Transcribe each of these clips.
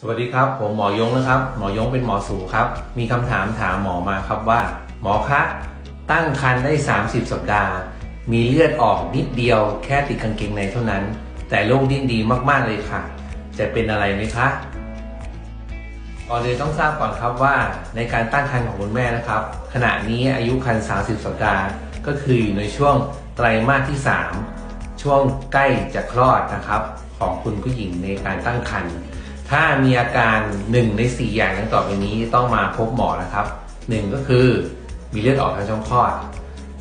สวัสดีครับ ผมหมอยงนะครับ หมอยงเป็นหมอสูครับ มีคำถามถามหมอมาครับว่า หมอคะ ตั้งครรภ์ได้ 30 สัปดาห์ มีเลือดออกนิดเดียวแค่ติดกางเกงในเท่านั้น แต่ลูกดิ้นดีมากๆเลยค่ะ จะเป็นอะไรไหมคะก่อนอื่นต้องทราบก่อนครับว่าในการตั้งครรภ์ของคุณแม่นะครับ ขณะนี้อายุครรภ์30 สัปดาห์ ก็คืออยู่ในช่วงไตรมาสที่ 3 ช่วงใกล้จะคลอดนะครับ ของคุณผู้หญิงในการตั้งครรภ์ ถ้ามีอาการหนึ่งในสี่อย่างดังต่อไปนี้ต้องมาพบหมอนะครับหนึ่งก็คือมีเลือดออกทางช่องคลอด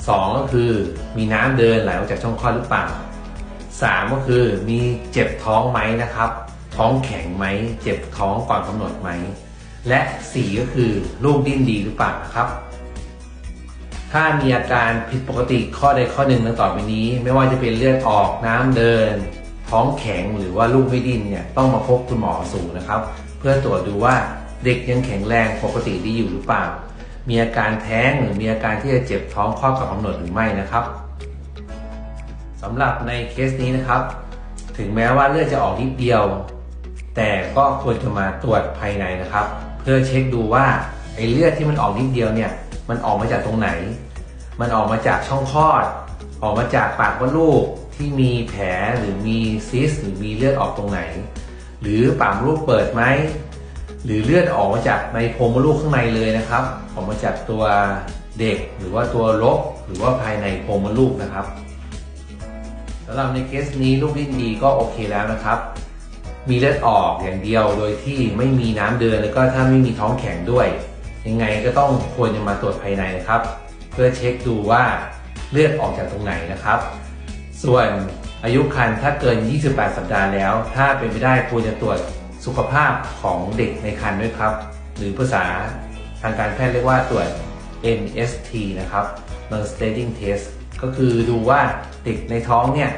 สองก็คือมีน้ำเดินไหลออกจากช่องคลอดหรือเปล่าสามก็คือมีเจ็บท้องไหมนะครับ ท้องแข็งไหม เจ็บท้องก่อนกำหนดไหม และสี่ก็คือลูกดิ้นดีหรือเปล่านะครับ ถ้ามีอาการผิดปกติข้อใดข้อหนึ่งดังต่อไปนี้ ไม่ว่าจะเป็นเลือดออกน้ำเดิน ท้องแข็งหรือว่าลูกไม่ดิ้นเนี่ยต้องมาพบคุณหมอสูงนะครับ เพื่อตรวจดูว่าเด็กยังแข็งแรงปกติดีอยู่หรือเปล่า มีอาการแท้งหรือมีอาการที่จะเจ็บท้องข้อกับกำหนดหรือไม่นะครับสำหรับในเคสนี้นะครับ ถึงแม้ว่าเลือดจะออกนิดเดียว แต่ก็ควรจะมาตรวจภายในนะครับ เพื่อเช็คดูว่าไอ้เลือดที่มันออกนิดเดียวเนี่ยมันออกมาจากตรงไหน มันออกมาจากช่องคลอด ออกมาจากปากมดลูกที่มีแผลหรือมีซิสหรือมีเลือดออกตรงไหน หรือปากมดลูกเปิดไหมหรือเลือดออกมาจากในโพรงมดลูกข้างในเลยนะครับ ออกมาจากตัวเด็กหรือว่าตัวลกหรือว่าภายในโพรงมดลูกนะครับสำหรับในเคสนี้ลูกดิ้นดีก็โอเคแล้วนะครับ มีเลือดออกอย่างเดียวโดยที่ไม่มีน้ำเดินแล้วก็ถ้าไม่มีท้องแข็งด้วย ยังไงก็ต้องควรจะมาตรวจภายในนะครับ เพื่อเช็คดูว่า เลือดออกจากตรงไหนนะครับ ส่วนอายุครรภ์ถ้าเกิน 28 สัปดาห์แล้ว ถ้าเป็นไปได้ควรจะตรวจสุขภาพของเด็กในครรภ์ด้วยครับ หรือภาษาทางการแพทย์เรียกว่าตรวจ NST นะครับ Non-Stating Test ก็คือดูว่าเด็กในท้องเนี่ย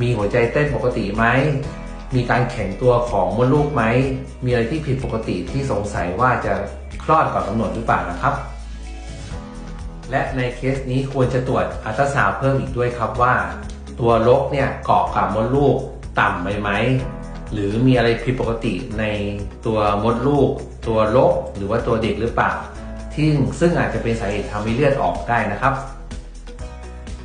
มีหัวใจเต้นปกติไหม มีการแข็งตัวของมดลูกไหม มีอะไรที่ผิดปกติที่สงสัยว่าจะคลอดก่อนกำหนดหรือเปล่านะครับ และในเคสนี้ควรจะตรวจอัลตราซาวด์เพิ่มอีกด้วยครับว่า ตัวลกเนี่ยเกาะกับมดลูกต่ำไปไหมหรือมีอะไรผิดปกติในตัวมดลูก ตัวลกหรือว่าตัวเด็กหรือเปล่า ที่ซึ่งอาจจะเป็นสาเหตุทำให้เลือดออกได้นะครับ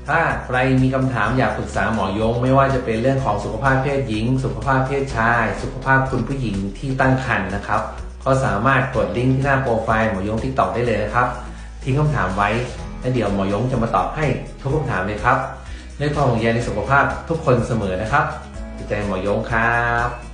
ถ้าใครมีคำถามอยากปรึกษาหมอยง ไม่ว่าจะเป็นเรื่องของสุขภาพเพศหญิง สุขภาพเพศชาย สุขภาพคุณผู้หญิงที่ตั้งครรภ์นะครับ ก็สามารถกดลิงก์ที่หน้าโปรไฟล์หมอยงที่ตอบได้เลยนะครับ ทิ้งคำถามไว้ และเดี๋ยวหมอยงจะมาตอบให้ทุกคำถามเลยครับด้วยความห่วงใยในสุขภาพทุกคนเสมอนะครับจิตใจหมอยงครับ